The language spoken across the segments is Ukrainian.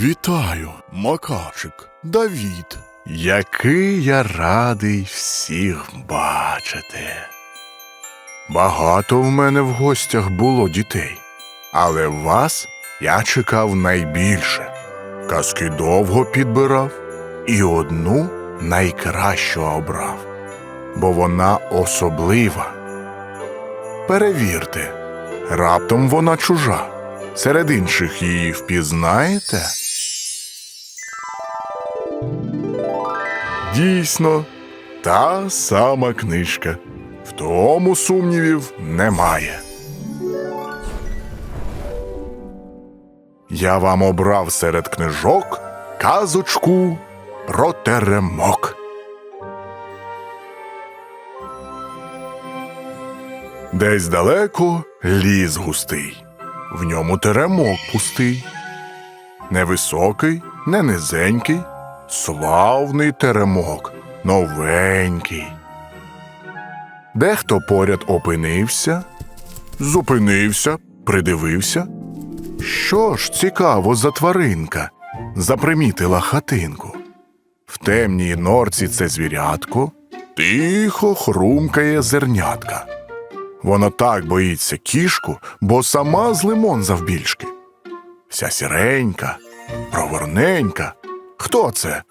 Вітаю, Макарчик, Давід. Який я радий всіх бачити. Багато в мене в гостях було дітей, але вас я чекав найбільше. Казки довго підбирав і одну найкращу обрав, бо вона особлива. Перевірте, раптом вона чужа. Серед інших її впізнаєте? Дійсно, та сама книжка. В тому сумнівів немає. Я вам обрав серед книжок казочку про теремок. Десь далеко ліс густий, в ньому теремок пустий. Невисокий, не низенький, славний теремок, новенький. Дехто поряд опинився, зупинився, придивився. Що ж цікаво за тваринка запримітила хатинку. В темній норці це звірятко тихо хрумкає зернятка. Воно так боїться кішку, бо сама з лимон завбільшки. Вся сіренька, проворненька. Хто це?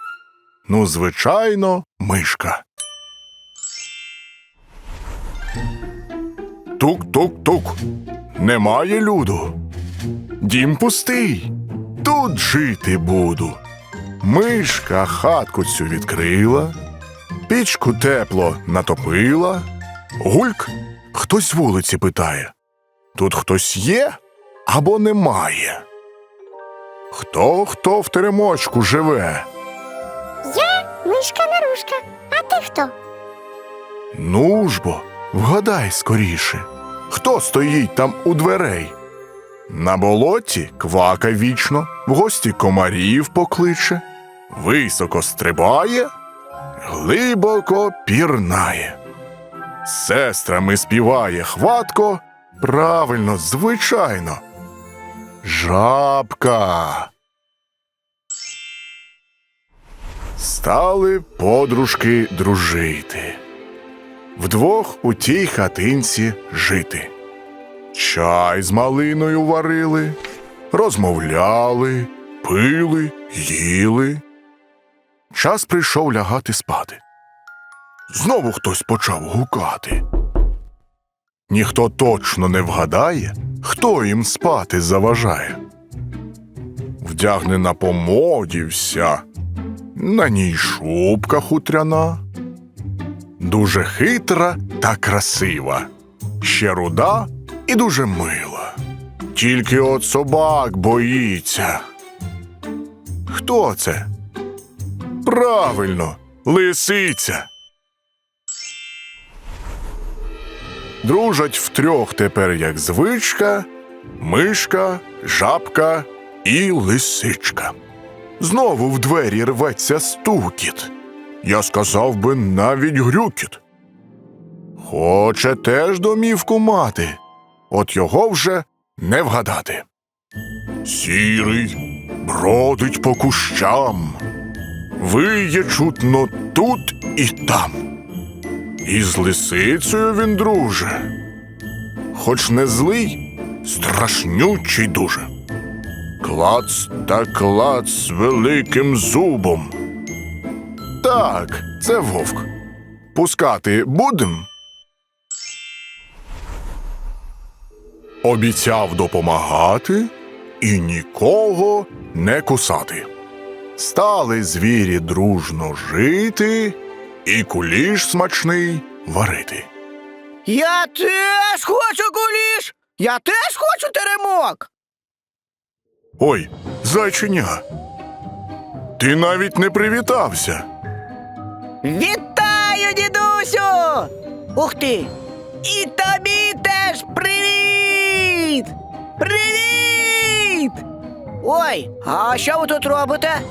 Ну, звичайно, мишка. Тук-тук-тук. Немає люду. Дім пустий. Тут жити буду. Мишка хатку цю відкрила, пічку тепло натопила. Гульк, хтось вулиці питає. Тут хтось є або немає? Хто хто в теремочку живе? Я мишка нарушка. А ти хто? Ну ж бо, вгадай скоріше, хто стоїть там у дверей? На болоті квака вічно, в гості комарів покличе, високо стрибає, глибоко пірнає. З Сестрами співає хватко, правильно, звичайно. Жабка. Стали подружки дружити вдвох у тій хатинці жити. Чай з малиною варили, розмовляли, пили, їли. Час прийшов лягати спати. Знову хтось почав гукати. Ніхто точно не вгадає, хто їм спати заважає. Вдягнена по моді вся, на ній шубка хутряна дуже хитра та красива, ще руда і дуже мила. Тільки от собак боїться. Хто це? Правильно, лисиця. Дружать втрьох тепер як звичка, мишка, жабка і лисичка. Знову в двері рветься стукіт. Я сказав би навіть грюкіт. Хоче теж домівку мати, от його вже не вгадати. Сірий бродить по кущам, виє чутно тут і там. І з лисицею він друже, хоч не злий, страшнючий дуже. Клац та клац великим зубом. Так, це вовк. Пускати будем? Обіцяв допомагати і нікого не кусати. Стали звірі дружно жити і куліш смачний варити. Я теж хочу куліш! Я теж хочу теремок! Ой, зайчиня. Ти навіть не привітався. Вітаю, дідусю! Ух ти! І тобі теж привіт! Привіт! Ой, а що ви тут робите?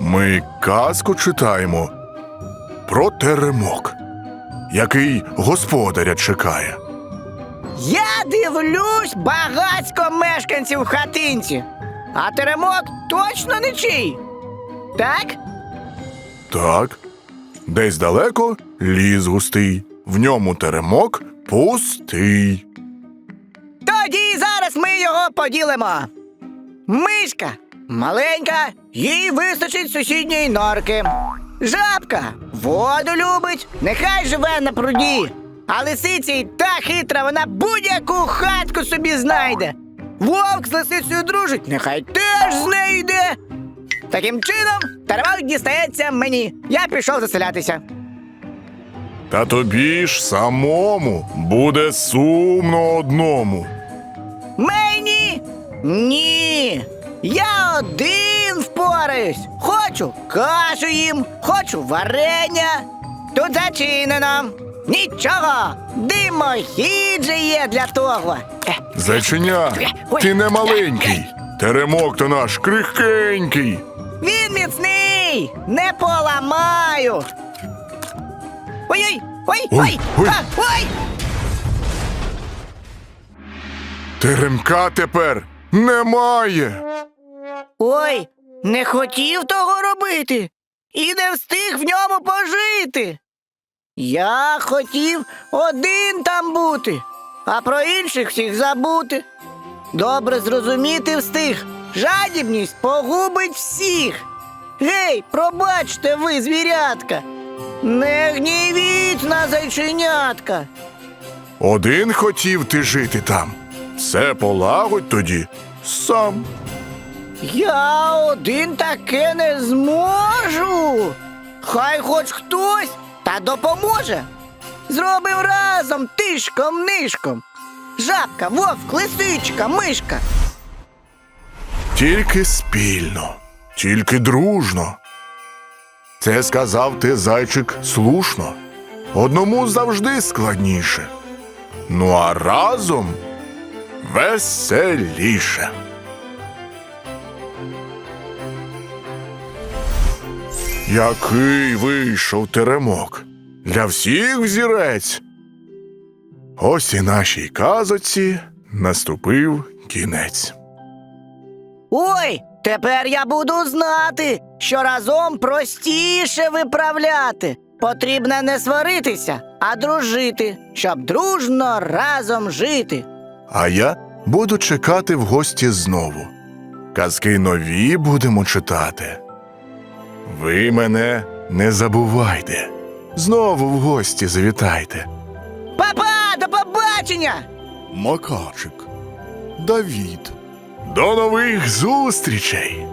Ми казку читаємо про теремок, який господаря чекає. Я дивлюсь багацько мешканців в хатинці. А теремок точно не чий. Так? Так. Десь далеко ліс густий, в ньому теремок пустий. Тоді зараз ми його поділимо. Мишка маленька, їй вистачить сусідньої норки. Жабка воду любить, нехай живе на пруді. А лисиця й та хитра, вона будь-яку хатку собі знайде. Вовк з лисицею дружить, нехай теж з нею йде. Таким чином, теремок дістається мені. Я пішов заселятися. Та тобі ж самому буде сумно одному. Мені? Ні. Я один впораюсь. Хочу кашу їм, хочу варення. Тут зачинено. Нічого, димохід же є для того. Е, Зайченя, ти не маленький. Теремок то наш крихкенький. Він міцний, не поламаю. Ой-ой, ой, Ой, ой, ой. ой. Теремка тепер немає. Ой, не хотів того робити і не встиг в ньому пожити. Я хотів один там бути, а про інших всіх забути. Добре зрозуміти встиг. Жадібність погубить всіх. Гей, пробачте ви, звірятка. Не гнівіть на зайченятка. Один хотів ти жити там. Все полагодь тоді сам. Я один таке не зможу. Хай хоч хтось та допоможе. Зробив разом тишком нишком. Жабка, вовк, лисичка, мишка. Тільки спільно, тільки дружно. Це сказав ти, зайчик, слушно. Одному завжди складніше. Ну а разом веселіше. Який вийшов теремок. Для всіх взірець. Ось і нашій казоці наступив кінець. Ой, тепер я буду знати, що разом простіше виправляти. Потрібно не сваритися, а дружити, щоб дружно разом жити. А я буду чекати в гості знову. Казки нові будемо читати. Ви мене не забувайте. Знову в гості завітайте. Папа, до побачення! Макарчик, Давід. До нових зустрічей!